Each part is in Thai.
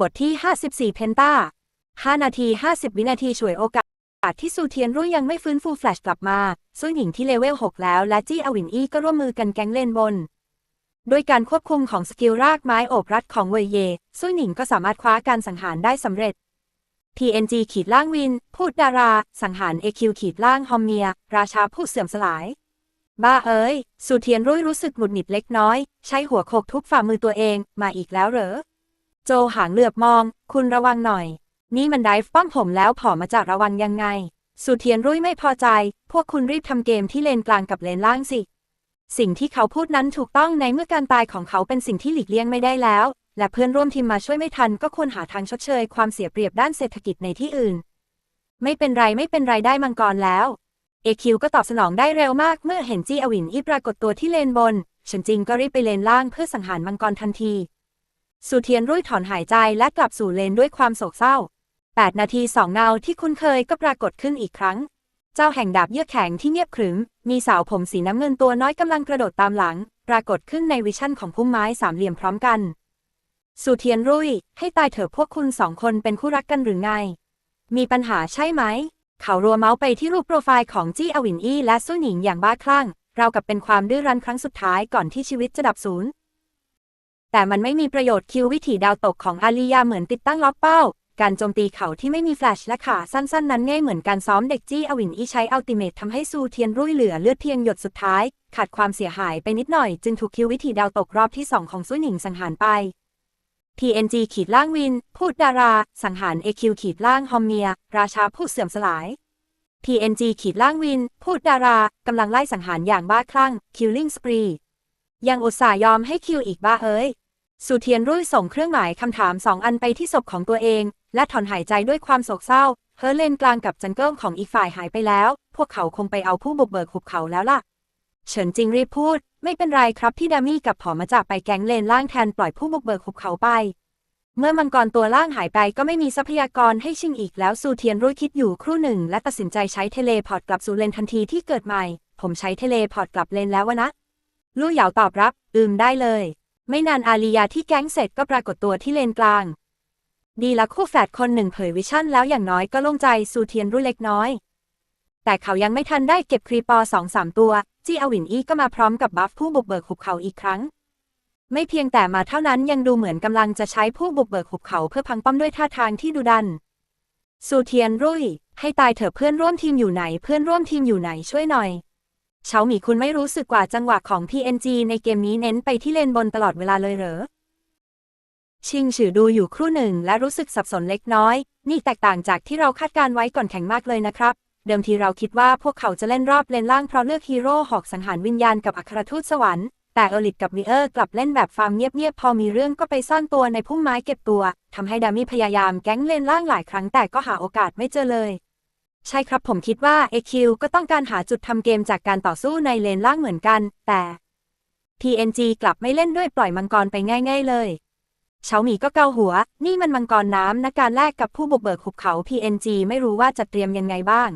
บทที่ 54 เพนตา5 นาที 50 วินาทีช่วยโอกาสที่ซูเทียนรุ่ยยังไม่ฟื้นฟูแฟลชกลับมาซุยหญิงที่เลเวล 6 แล้ว และจี้อวินอี้ก็ร่วมมือกันแก๊งเลนบนด้วยการควบคุมของสกิลรากไม้โอบรัดของเวยเยซุยหนิงก็สามารถคว้าการสังหารได้สำเร็จ PNG ขีดล่างวิน พูดดารา สังหาร AQ ขีดล่างฮอมเมีย ราชาผู้เสื่อมสลาย บ้าเอ้ย สุเทียนรุ่ยรู้สึกหงุดหงิดเล็กน้อย ใช้หัวโขกทุบฝ่ามือตัวเอง มาอีกแล้วเหรอ โจหางเหลือบมอง คุณระวังหน่อย นี่มันไดฟ์ป้อมผมแล้วผอมาจากระวังยังไง สุเทียนรุ่ยไม่พอใจ พวกคุณรีบทำเกมที่เลนกลางกับเลนล่างสิ สิ่งที่เขาพูดนั้นถูกต้องในเมื่อการตายของเขาเป็นสิ่งที่หลีกเลี่ยงไม่ได้แล้ว และเพื่อนร่วมทีมมาช่วยไม่ทันก็ควรหาทางชดเชย ความเสียเปรียบด้านเศรษฐกิจในที่อื่น ไม่เป็นไรไม่เป็นไรได้มังกรแล้วเอคิวก็ตอบสนองได้เร็วมากเมื่อเห็นจี้อวินอีปรากฏตัวที่เลนบน ฉันจริงก็รีบไปเลนล่างเพื่อสังหารมังกรทันที สุเทียนรุ่ยถอนหายใจและกลับสู่เลนด้วยความโศกเศร้า 8 นาทีสองเงาที่คุ้นเคยก็ปรากฏขึ้นอีกครั้ง เจ้าแห่งดาบเยือกแข็งที่เงียบขรึม มีสาวผมสีน้ำเงินตัวน้อยกำลังกระโดดตามหลัง ปรากฏขึ้นในวิชั่นของพุ่มไม้สามเหลี่ยมพร้อมกัน สุเทียนรุ่ย ให้ตายเถอะพวกคุณสองคนเป็นคู่รักกันหรือไง มีปัญหาใช่ไหม เขารัวเมาส์ไปที่รูปโปรไฟล์ของจี้อวินอี้และสู้หนิงอย่างบ้าคลั่ง เรากับเป็นความดื้อรั้นครั้งสุดท้ายก่อนที่ชีวิตจะดับสูญ แต่มันไม่มีประโยชน์คิววิถีดาวตกของอาลียาเหมือนติดตั้งล็อกเป้า การโจมตีเขาที่ไม่มีแฟลชและขาสั้นๆ นั้นง่ายเหมือนการซ้อมเด็กจี้อวินอีใช้อัลติเมททำให้ซูเทียนรุ่ยเหลือเลือดเพียงหยดสุดท้าย ขาดความเสียหายไปนิดหน่อยจึงถูกคิววิถีดาวตกรอบที่2ของซุยหนิงสังหารไป PNG ขีดล่างวิน พูดดารา สังหาร AQ ขีดล่างฮอมเมีย ราชาผู้เสื่อมสลาย PNG ขีดล่างวิน พูดดารากำลังไล่สังหารอย่างบ้าคลั่ง Killing Spree ยังอุตส่าห์ยอมให้คิวอีกบ้าเอ้ย สุเทียนรุ่ยส่งเครื่องหมายคำถามสองอันไปที่ศพของตัวเอง และถอนหายใจด้วยความโศกเศร้า เฮอเลนกลางกับจันเกิลของอีกฝ่ายหายไปแล้ว พวกเขาคงไปเอาผู้บุกเบิกหุบเขาแล้วล่ะ เฉินจิงรีบพูด ไม่เป็นไรครับพี่ดามี่กับผอมาจากไปแก๊งเลนล่างแทนปล่อยผู้บุกเบิกหุบเขาไป เมื่อมังกรตัวล่างหายไปก็ไม่มีทรัพยากรให้ชิงอีกแล้วซูเทียนรุ่ยคิดอยู่ครู่หนึ่ง และตัดสินใจใช้เทเลพอร์ตกลับสู่เลนทันทีที่เกิดใหม่ ผมใช้เทเลพอร์ตกลับเลนแล้ววะนะ ลู่เหยาตอบรับ อืมได้เลย ไม่นานอาลียาที่แก๊งเสร็จก็ปรากฏตัวที่เลนกลาง ดีละคู่แฝดคนหนึ่งเผยวิชั่นแล้วอย่างน้อยก็โล่งใจซูเทียนรุ่ยเล็กน้อย แต่เขายังไม่ทันได้เก็บครีปอสองสามตัว จีอวินอีก็มาพร้อมกับบัฟผู้บุกเบิกหุบเขาอีกครั้ง ไม่เพียงแต่มาเท่านั้นยังดูเหมือนกำลังจะใช้ผู้บุกเบิกหุบเขาเพื่อพังป้อมด้วยท่าทางที่ดุดันซูเทียนรุ่ยให้ตายเถอะเพื่อนร่วมทีมอยู่ไหนเพื่อนร่วมทีมอยู่ไหนช่วยหน่อย เฉาหมีคุณไม่รู้สึกกว่าจังหวะของ PNG ในเกมนี้เน้นไปที่เลนบนตลอดเวลาเลยเหรอ ชิงฉือดูอยู่ครู่หนึ่งและรู้สึกสับสนเล็กน้อย นี่แตกต่างจากที่เราคาดการไว้ก่อนแข่งมากเลยนะครับ เดิมทีเราคิดว่าพวกเขาจะเล่นรอบเลนล่างเพราะเลือกฮีโร่หอกสังหารวิญญาณกับอัครทูตสวรรค์ แต่เออริดกับรีเออร์กลับเล่นแบบฟาร์มเงียบๆ พอมีเรื่องก็ไปซ่อนตัวในพุ่มไม้เก็บตัวทำให้ดามี่พยายามแก๊งเลนล่างหลายครั้งแต่ก็หาโอกาสไม่เจอเลย ใช่ครับผมคิดว่า AQ ก็ต้องการหาจุดทำเกมจากการต่อสู้ในเลนล่างเหมือนกัน แต่ PNG กลับไม่เล่นด้วยปล่อยมังกรไปง่าย ๆ เลยเฉาหมีก็เกาหัว นี่มันมังกรน้ำนะการแลกกับผู้บุกเบิกหุบเขา PNG ไม่รู้ว่าจะเตรียมยังไงบ้าง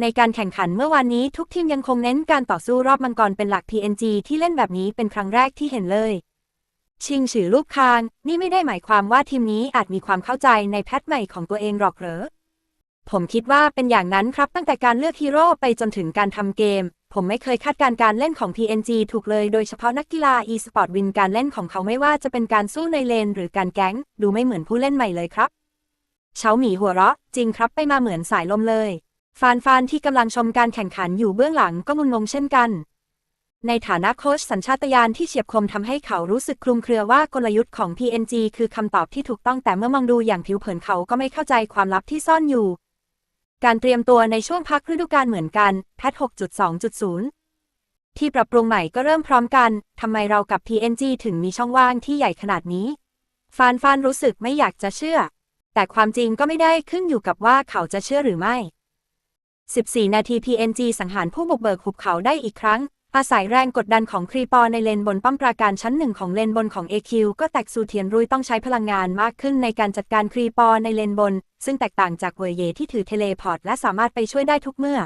ในการแข่งขันเมื่อวานนี้ทุกทีมยังคงเน้นการต่อสู้รอบมังกรเป็นหลัก PNG ที่เล่นแบบนี้เป็นครั้งแรกที่เห็นเลย ชิงฉือลูกคาง นี่ไม่ได้หมายความว่าทีมนี้อาจมีความเข้าใจในแพทใหม่ของตัวเองหรอกเหรอ ผมคิดว่าเป็นอย่างนั้นครับตั้งแต่การเลือกฮีโร่ไปจนถึงการทำเกม ผมไม่เคยคาดการณ์การเล่นของ PNG ถูกเลยโดยเฉพาะนักกีฬา e-sport วินการเล่นของเขาไม่ว่าจะเป็นการสู้ในเลน หรือการแก๊ง ดูไม่เหมือนผู้เล่นใหม่เลยครับเฉาหมีหัวเราะ จริงครับไปมาเหมือนสายลมเลย ฟานฟานที่กำลังชมการแข่งขันอยู่เบื้องหลังก็งุนงงเช่นกัน ในฐานะโค้ชสัญชาตญาณที่เฉียบคมทำให้เขารู้สึกคลุมเครือว่ากลยุทธ์ของ PNG คือคำตอบที่ถูกต้องแต่เมื่อมองดูอย่างผิวเผินเขาก็ไม่เข้าใจความลับที่ซ่อนอยู่ การเตรียมตัวในช่วงพักฤดูกาลเหมือนกันแพท6.2.0 ที่ปรับปรุงใหม่ก็เริ่มพร้อมกัน ทำไมเรากับ PNG ถึงมีช่องว่างที่ใหญ่ขนาดนี้ ฟานฟานรู้สึกไม่อยากจะเชื่อ แต่ความจริงก็ไม่ได้ขึ้นอยู่กับว่าเขาจะเชื่อหรือไม่ 14 นาที PNG สังหารผู้บุกเบิกหุบเขาได้อีกครั้ง อาศัยแรงกดดันของครีปอในเลนบนป้อมปราการชั้นหนึ่งของเลนบนของ AQ ก็แตกสูเทียนรุยต้องใช้พลังงานมากขึ้นในการจัดการครีปอในเลนบน ซึ่งแตกต่างจากเวยเยที่ถือเทเลพอร์ตและสามารถไปช่วยได้ทุกเมื่อ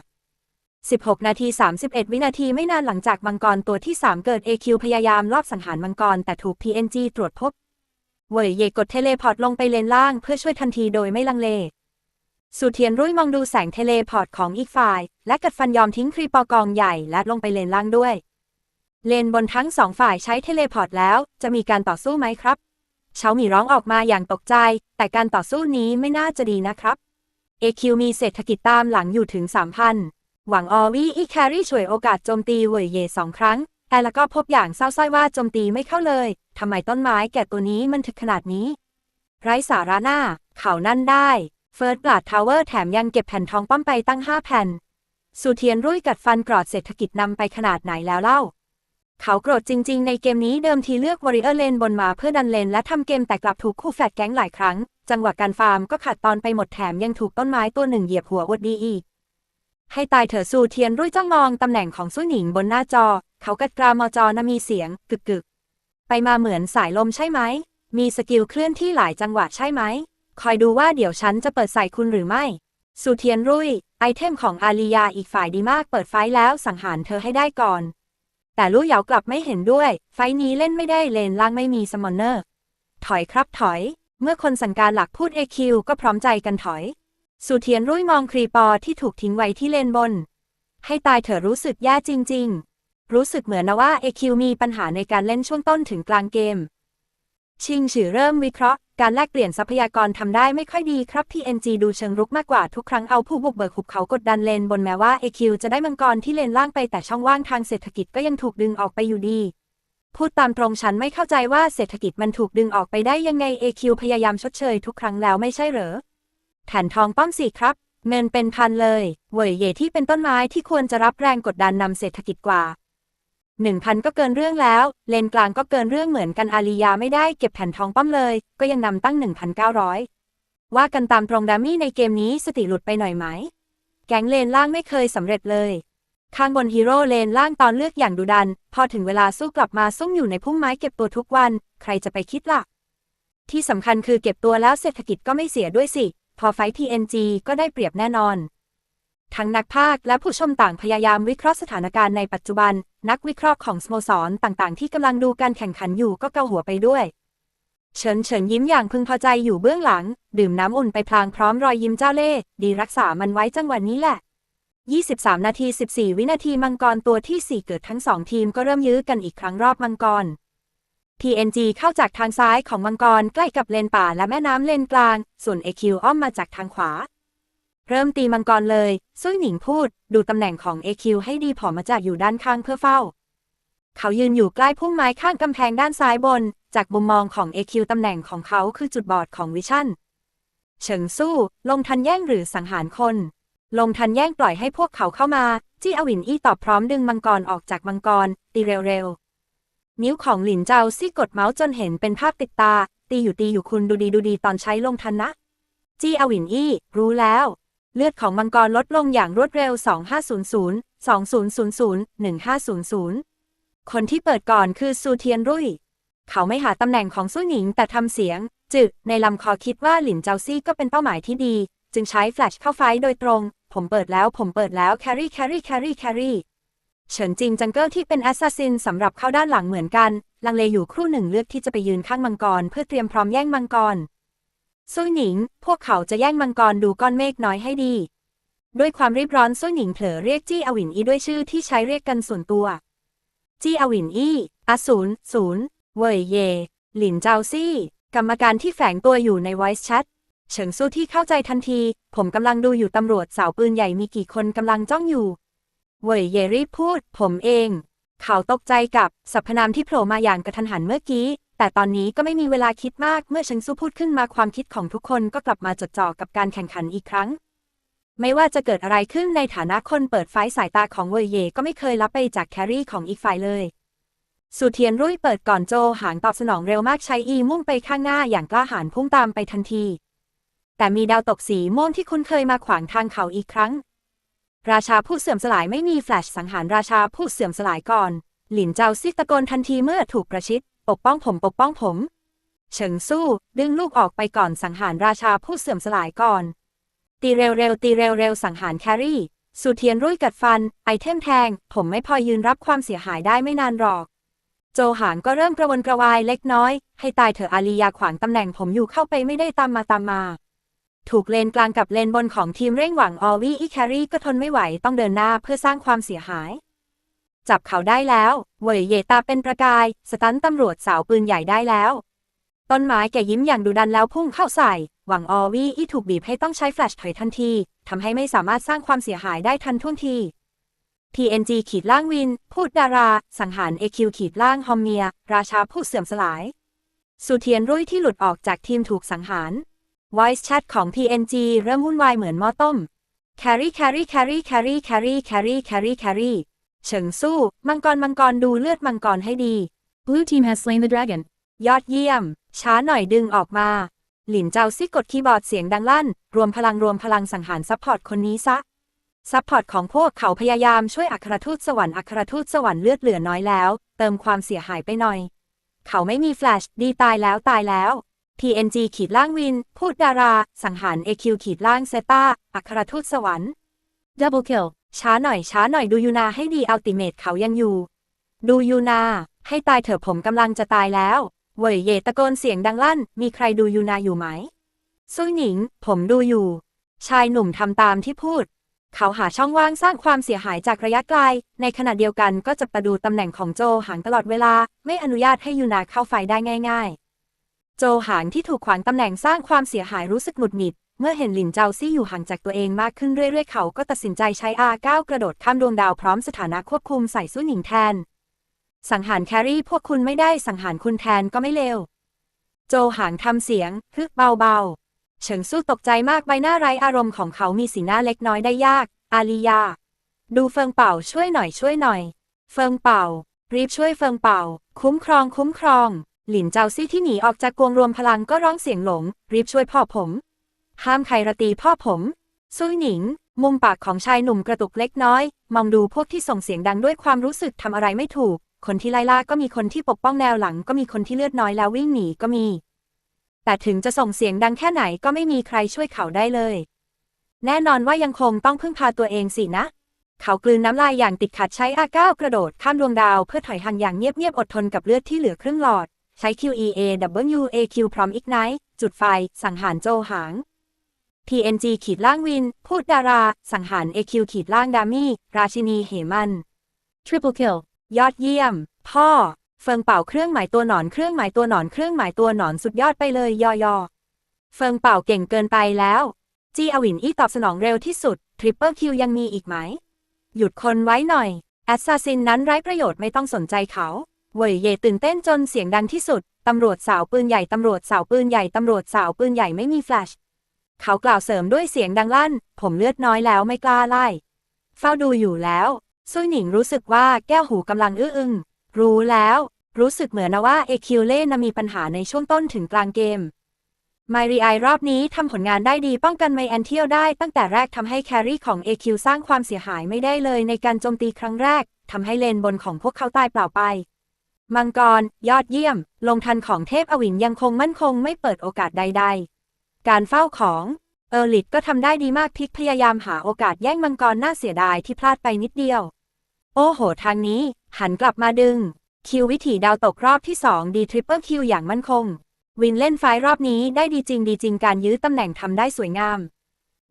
16 นาที 31 วินาทีไม่นานหลังจากมังกรตัวที่ 3 เกิด AQ พยายามลอบสังหารมังกรแต่ถูก PNG ตรวจพบ เวยเยกดเทเลพอร์ตลงไปเลนล่างเพื่อช่วยทันทีโดยไม่ลังเล สุเทียนรุ่ยมองดูแสงเทเลพอร์ตของอีกฝ่าย และกัดฟันยอมทิ้งครีปอกองใหญ่และลงไปเลนล่างด้วย เลนบนทั้งสองฝ่ายใช้เทเลพอร์ตแล้ว จะมีการต่อสู้ไหมครับเฉาหมีร้องออกมาอย่างตกใจ แต่การต่อสู้นี้ไม่น่าจะดีนะครับ AQ มีเศรษฐกิจตามหลังอยู่ถึง 3,000 หวังออวี่อีแครี่ช่วยโอกาสโจมตีเว่ยเย่สองครั้ง แต่แล้วก็พบอย่างเศร้าส้อยว่าโจมตีไม่เข้าเลยทำไมต้นไม้แก่ตัวนี้มันถึกขนาดนี้ ไร้สาระหน้าเขานั่นได้ เฟิร์สบลาดทาวเวอร์แถมยังเก็บแผ่นทองป้อมไปตั้ง5แผ่น สุเทียนรุ่ยกัดฟันกรอดเศรษฐกิจนำไปขนาดไหนแล้วเล่า เขาโกรธจริง ๆ ในเกมนี้เดิมทีเลือกวอริเออร์เลนบนมาเพื่อดันเลนและทำเกมแต่กลับถูกคู่แฟลตแก๊งหลายครั้ง จังหวะการฟาร์มก็ขาดตอนไปหมดแถมยังถูกต้นไม้ตัวหนึ่งเหยียบหัวอดดีอีก ให้ตายเถอะสูเทียนรุ่ยจ้องมองตำแหน่งของสู้หนิงบนหน้าจอ เขากัดกรามอจอนะมีเสียงกึกกึกๆไปมาเหมือนสายลมใช่ไหม มีสกิลเคลื่อนที่หลายจังหวะใช่ไหม คอยดูว่าเดี๋ยวฉันจะเปิดใส่คุณหรือไม่ สุเทียนรุ่ย ไอเทมของอาลียาอีกฝ่ายดีมากเปิดไฟแล้วสังหารเธอให้ได้ก่อน แต่ลู่เหยากลับไม่เห็นด้วย ไฟนี้เล่นไม่ได้เลนล่างไม่มีสมอนเนอร์ ถอยครับถอย เมื่อคนสั่งการหลักพูด AQ ก็พร้อมใจกันถอย สุเทียนรุ่ยมองครีปอที่ถูกทิ้งไว้ที่เลนบน ให้ตายเถอรู้สึกแย่จริง ๆ รู้สึกเหมือนนะว่า AQ มีปัญหาในการเล่นช่วงต้นถึงกลางเกมชิงฉือเริ่มวิเคราะห์ การแลกเปลี่ยนทรัพยากรทำได้ไม่ค่อยดีครับ PNG ดูเชิงรุกมากกว่าทุกครั้งเอาผู้บุกเบิกหุบเขากดดันเลนบนแม้ว่า AQ จะได้มังกรที่เลนล่างไปแต่ช่องว่างทางเศรษฐกิจก็ยังถูกดึงออกไปอยู่ดี พูดตามตรงฉันไม่เข้าใจว่าเศรษฐกิจมันถูกดึงออกไปได้ยังไง AQ พยายามชดเชยทุกครั้งแล้วไม่ใช่เหรอแผ่นทองป้อมสี่ครับเงินเป็นพันเลย เว่ยเย่ที่เป็นต้นไม้ที่ควรจะรับแรงกดดันนำเศรษฐกิจกว่า หนึ่งพันก็เกินเรื่องแล้ว เลนกลางก็เกินเรื่องเหมือนกันอาลียาไม่ได้เก็บแผ่นทองป้อมเลย ก็ยังนำตั้ง 1,900 ว่ากันตามตรงดามี่ในเกมนี้สติหลุดไปหน่อยไหม แก๊งเลนล่างไม่เคยสำเร็จเลย ข้างบนฮีโร่เลนล่างตอนเลือกอย่างดุดัน พอถึงเวลาสู้กลับมาซุ่มอยู่ในพุ่มไม้เก็บตัวทุกวัน ใครจะไปคิดล่ะ ที่สำคัญคือเก็บตัวแล้วเศรษฐกิจก็ไม่เสียด้วยสิ พอไฟท์ TNG ก็ได้เปรียบแน่นอน ทั้งนักพากและผู้ชมต่างพยายามวิเคราะห์สถานการณ์ในปัจจุบัน นักวิเคราะห์ของสโมสรต่างๆ ที่กำลังดูการแข่งขันอยู่ก็เกาหัวไปด้วย เฉินเฉินยิ้มอย่างพึงพอใจอยู่เบื้องหลัง ดื่มน้ำอุ่นไปพลางพร้อมรอยยิ้มเจ้าเล่ห์ดีรักษามันไว้จังหวะนนี้แหละ 23 นาที 14 วินาทีมังกรตัวที่ 4 เกิดทั้งสองทีมก็เริ่มยื้อกันอีกครั้งรอบมังกร PNG เข้าจากทางซ้ายของมังกรใกล้กับเลนป่าและแม่น้ำเลนกลาง ส่วน AQ อ้อมมาจากทางขวา เริ่มตีมังกรเลย ซุยหนิงพูด ดูตำแหน่งของ AQ ให้ดีผอมาจากอยู่ด้านข้างเพื่อเฝ้า เขายืนอยู่ใกล้พุ่มไม้ข้างกำแพงด้านซ้ายบน จากมุมมองของ AQ ตำแหน่งของเขาคือจุดบอดของวิชั่น เฉิงสู้ ลงทันแย่งหรือสังหารคน ลงทันแย่งปล่อยให้พวกเขาเข้ามา จี้อวินอี้ตอบพร้อมดึงมังกรออกจากมังกร ตีเร็วๆ นิ้วของหลินเจาซี่กดเมาส์จนเห็นเป็นภาพติดตา ตีอยู่ตีอยู่คุณดูดีดูดีตอนใช้ลงทันนะ จี้อวินอี้รู้แล้ว เลือดของมังกรลดลงอย่างรวดเร็ว 2500 2000 1500 คนที่เปิดก่อนคือซูเทียนรุ่ย เขาไม่หาตำแหน่งของสู้หนิงแต่ทำเสียง จึกในลำคอคิดว่าหลินเจ้าซี่ก็เป็นเป้าหมายที่ดี จึงใช้แฟลชเข้าไฟโดยตรง ผมเปิดแล้วผมเปิดแล้วแครี่แครี่แครี่แครี่เฉินจิงจังเกิลที่เป็นแอสซัสซินสำหรับเข้าด้านหลังเหมือนกัน ลังเลอยู่ครู่หนึ่งเลือกที่จะไปยืนข้างมังกร เพื่อเตรียมพร้อมแย่งมังกร ซุยหนิง พวกเขาจะแย่งมังกรดูก้อนเมฆน้อยให้ดี ด้วยความรีบร้อนซุยหนิงเผลอเรียกจี้อวินอีด้วยชื่อที่ใช้เรียกกันส่วนตัว จี้อวินอี้อศูนศูนย์เว่ยเย หลินเจาซี่ กรรมการที่แฝงตัวอยู่ใน Voice Chat เฉิงสู้ที่เข้าใจทันที ผมกำลังดูอยู่ตำรวจสาวปืนใหญ่มีกี่คนกำลังจ้องอยู่ เว่ยเยรีบพูด ผมเอง เขาตกใจกับสรรพนามที่โผล่มาอย่างกระทันหันเมื่อกี้ แต่ตอนนี้ก็ไม่มีเวลาคิดมากเมื่อเฉิงสู้พูดขึ้นมาความคิดของทุกคนก็กลับมาจดจ่อกับการแข่งขันอีกครั้ง ไม่ว่าจะเกิดอะไรขึ้นในฐานะคนเปิดไฟสายตาของเวยเย่ก็ไม่เคยรับไปจากแครี่ของอีกฝ่ายเลยสุเทียนรุ่ยเปิดก่อนโจหางตอบสนองเร็วมากใช้อีมุ่งไปข้างหน้าอย่างกล้าหาญพุ่งตามไปทันที แต่มีดาวตกสีม่วงที่คุ้นเคยมาขวางทางเขาอีกครั้ง ราชาผู้เสื่อมสลายไม่มีแฟลชสังหารราชาผู้เสื่อมสลายก่อน หลินเจ้าซิกตะโกนทันทีเมื่อถูกประชิด ปกป้องผมปกป้องผม เฉิงสู้ดึงลูกออกไปก่อนสังหารราชาผู้เสื่อมสลายก่อน ตีเร็วๆตีเร็วๆสังหารแครี่ สุเทียนรุ่ยกัดฟัน ไอเทมแทง ผมไม่พอยืนรับความเสียหายได้ไม่นานหรอก โจหางก็เริ่มกระวนกระวายเล็กน้อย ให้ตายเถอะอาลียาขวางตำแหน่งผมอยู่เข้าไปไม่ได้ตามมาตามมาถูกเลนกลางกับเลนบนของทีมเร่งหวังออวีอีแครีก็ทนไม่ไหวต้องเดินหน้าเพื่อสร้างความเสียหาย จับเขาได้แล้ว เว่ยเยตาเป็นประกาย สตันตำรวจสาวปืนใหญ่ได้แล้ว ต้นไม้แกยิ้มอย่างดุดันแล้วพุ่งเข้าใส่ หวังออวี่อีถูกบีบให้ต้องใช้แฟลชถอยทันที ทำให้ไม่สามารถสร้างความเสียหายได้ทันท่วงที PNG ขีดล่างวิน พูดดารา สังหาร AQ ขีดล่างฮอมเมีย ราชาผู้เสื่อมสลาย สุเทียนรุ่ยที่หลุดออกจากทีมถูกสังหาร Voice Chat ของ PNG เริ่มวุ่นวายเหมือนหม้อต้ม Carry Carry Carry Carry Carry Carry Carry Carry เฉิงสู้ มังกรมังกรดูเลือดมังกรให้ดี Blue team has slain the dragon. ยอดเยี่ยม ช้าหน่อยดึงออกมา หลินเจ้าซิกดคีย์บอร์ดเสียงดังลั่น รวมพลังรวมพลังสังหารซัพพอร์ตคนนี้ซะ ซัพพอร์ตของพวกเขาพยายามช่วยอัครทูตสวรรค์อัครทูตสวรรค์เลือดเหลือน้อยแล้ว เติมความเสียหายไปหน่อย เขาไม่มีแฟลชดีตายแล้วตายแล้ว PNG ขีดล่างวิน พูดดารา สังหาร AQ ขีดล่างเซตาอัครทูตสวรรค์ Double kill. ช้าหน่อยช้าหน่อยดูยูนาให้ดีอัลติเมทเขายังอยู่ ดูยูนา ให้ตายเถอะผมกำลังจะตายแล้ว เว่ยเยตะโกนเสียงดังลั่น มีใครดูยูนาอยู่ไหมซุยหนิง ผมดูอยู่ ชายหนุ่มทำตามที่พูด เขาหาช่องว่างสร้างความเสียหายจากระยะไกล ในขณะเดียวกันก็จะประดูตำแหน่งของโจหางตลอดเวลา ไม่อนุญาตให้ยูนาเข้าไฟได้ง่าย ๆ โจหางที่ถูกขวางตำแหน่งสร้างความเสียหายรู้สึกหงุดหงิด เมื่อเห็นหลินเจาซี่อยู่ห่างจากตัวเองมากขึ้นเรื่อยๆ เขาก็ตัดสินใจใช้ R9 กระโดดข้ามดวงดาวพร้อมสถานะควบคุมใส่สู้หนิงแทน สังหารแครี่พวกคุณไม่ได้สังหารคุณแทนก็ไม่เลว โจหางทำเสียงฮึกเบาๆ เฉิงสู้ตกใจมากใบหน้าไร้อารมณ์ของเขามีสีหน้าเล็กน้อยได้ยาก อาลียา ดูเฟิงเป่าช่วยหน่อยช่วยหน่อย เฟิงเป่า รีบช่วยเฟิงเป่า คุ้มครองคุ้มครอง หลินเจาซี่ที่หนีออกจากกวงรวมพลังก็ร้องเสียงหลง รีบช่วยพ่อผม ห้ามใครระตีพ่อผมซุยหนิง มุมปากของชายหนุ่มกระตุกเล็กน้อย มองดูพวกที่ส่งเสียงดังด้วยความรู้สึกทำอะไรไม่ถูก คนที่ไล่ล่าก็มีคนที่ปกป้องแนวหลัง ก็มีคนที่เลือดน้อยแล้ววิ่งหนีก็มี แต่ถึงจะส่งเสียงดังแค่ไหนก็ไม่มีใครช่วยเขาได้เลย แน่นอนว่ายังคงต้องพึ่งพาตัวเองสินะ เขากลืนน้ำลายอย่างติดขัดใช้อาก้าวกระโดดข้ามดวงดาวเพื่อถอยห่างอย่างเงียบๆอดทนกับเลือดที่เหลือครึ่งหลอด ใช้ QEA W A Q พร้อม Ignite จุดไฟ สังหารโจหาง PNG ขีดล่างวิน พูดดารา สังหาร AQ ขีดล่างดามี่ ราชินีเหมัน Triple kill. ยอดเยี่ยม พ่อ เฟิงเป่าเครื่องหมายตัวหนอนเครื่องหมายตัวหนอนเครื่องหมายตัวหนอนสุดยอดไปเลยยอยอเฟิงเป่าเก่งเกินไปแล้ว จีอวินอี้ตอบสนองเร็วที่สุดทริปเปิลคิวยังมีอีกไหม หยุดคนไว้หน่อยแอสซาซินนั้นไร้ประโยชน์ไม่ต้องสนใจเขา เว่ยเย่ตื่นเต้นจนเสียงดังที่สุด ตำรวจสาวปืนใหญ่ ตำรวจสาวปืนใหญ่ ตำรวจสาวปืนใหญ่ไม่มีแฟลช เขากล่าวเสริมด้วยเสียงดังลั่น ผมเลือดน้อยแล้วไม่กล้าไล่ เฝ้าดูอยู่แล้วซุยหนิงรู้สึกว่าแก้วหูกำลังอื้ออึงรู้แล้ว รู้สึกเหมือนนะว่าเอคิวเล่นมีปัญหาในช่วงต้นถึงกลางเกมไมรีไอรอบนี้ทำผลงานได้ดีป้องกันไมแอนเทียลได้ตั้งแต่แรกทำให้แครี่ของ AQ สร้างความเสียหายไม่ได้เลยในการโจมตีครั้งแรกทำให้เลนบนของพวกเขาตายเปล่าไป มังกร ยอดเยี่ยม ลงทันของเทพอวินยังคงมั่นคงไม่เปิดโอกาสใด ๆ การเฝ้าของเออร์ลิตก็ทำได้ดีมากพิกพยายามหาโอกาสแย่งมังกรน่าเสียดายที่พลาดไปนิดเดียว โอ้โห ทางนี้ หันกลับมาดึง คิววิถีดาวตกรอบที่ 2 ดีทริปเปิลคิวอย่างมั่นคง วินเล่นไฟรอบนี้ได้ดีจริงดีจริงการยื้อตำแหน่งทำได้สวยงาม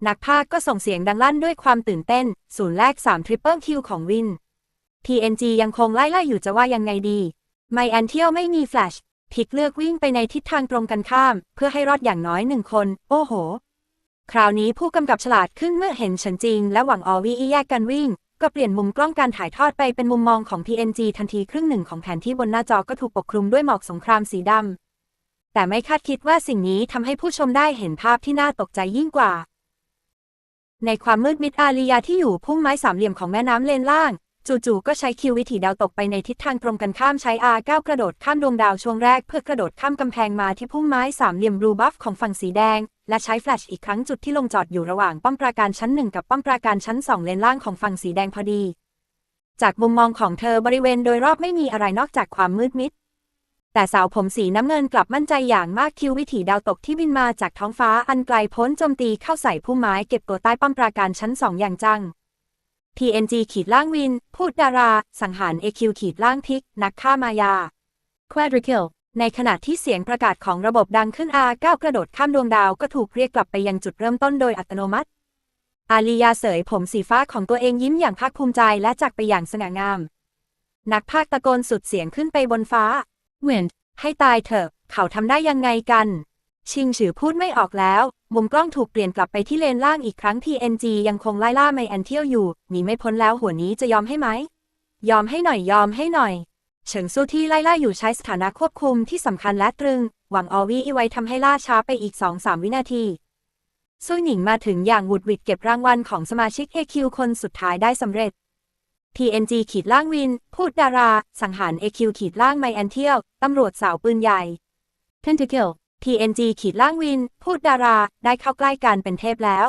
นักพากก็ส่งเสียงดังลั่นด้วยความตื่นเต้น ศูนย์แรก3ทริปเปิลคิวของวิน PNG ยังคงไล่ไล่อยู่จะว่ายังไงดี ไมแอนเทียลไม่มีแฟลช พิกเลือกวิ่งไปในทิศทางตรงกันข้าม เพื่อให้รอดอย่างน้อยหนึ่งคน โอ้โห คราวนี้ผู้กำกับฉลาดขึ้นเมื่อเห็นฉินจริง และหวังออวีแยกกันวิ่ง ก็เปลี่ยนมุมกล้องการถ่ายทอดไปเป็นมุมมองของ PNG ทันทีครึ่งหนึ่งของแผนที่บนหน้าจอก็ถูกปกคลุมด้วยหมอกสงครามสีดำแต่ไม่คาดคิดว่าสิ่งนี้ทำให้ผู้ชมได้เห็นภาพที่น่าตกใจยิ่งกว่าในความมืดมิดอาลียาที่อยู่พุ่มไม้สามเหลี่ยมของแม่น้ำเลนล่าง จู่ๆก็ใช้คิววิถีดาวตกไปในทิศทางตรงกันข้ามใช้ R9 กระโดดข้ามดวงดาวช่วงแรกเพื่อกระโดดข้ามกำแพงมาที่พุ่มไม้สามเหลี่ยมบลูบัฟของฝั่งสีแดง และใช้แฟลชอีกครั้งจุดที่ลงจอดอยู่ระหว่างป้อมปราการชั้นหนึ่งกับป้อมปราการชั้นสองเลนล่างของฝั่งสีแดงพอดี จากมุมมองของเธอบริเวณโดยรอบไม่มีอะไรนอกจากความมืดมิดแต่สาวผมสีน้ำเงินกลับมั่นใจอย่างมากคิววิถีดาวตกที่บินมาจากท้องฟ้าอันไกลพ้นโจมตีเข้าใส่พุ่มไม้เก็บตัวใต้ป้อมปราการชั้นสองอย่างจัง TNG ขีดล่างวิน พูดดารา สังหาร AQ ขีดล่างพิก นักฆ่ามายา Quadra kill. ในขณะที่เสียงประกาศของระบบดังขึ้น R9 กระโดดข้ามดวงดาวก็ถูกเรียกกลับไปยังจุดเริ่มต้นโดยอัตโนมัติ อาลียาเสยผมสีฟ้าของตัวเองยิ้มอย่างภาคภูมิใจและจากไปอย่างสง่างาม นักพากย์ตะโกนสุดเสียงขึ้นไปบนฟ้า Wind. ให้ตายเถอะ เขาทำได้ยังไงกัน ชิงฉือพูดไม่ออกแล้ว มุมกล้องถูกเปลี่ยนกลับไปที่เลนล่างอีกครั้ง TNG ยังคงไล่ล่าไมแอนเทียวอยู่หนีไม่พ้นแล้วหัวนี้จะยอมให้ไหม ยอมให้หน่อยยอมให้หน่อยเฉิงซูที่ไล่ล่าอยู่ใช้สถานะควบคุมที่สำคัญและตรึง หวังออวีไว้ทำให้ล่าช้าไปอีก2-3วินาทีซุยหนิงมาถึงอย่างหวุดหวิดเก็บรางวัลของสมาชิก AQ คนสุดท้ายได้สำเร็จ TNG ขีดล่างวิน พูดดารา สังหาร AQ ขีดล่างไมแอนเทียวตำรวจสาวปืนใหญ่ Pentakill. TNG ขีดล่างวิน พูดดารา ได้เข้าใกล้การเป็นเทพแล้ว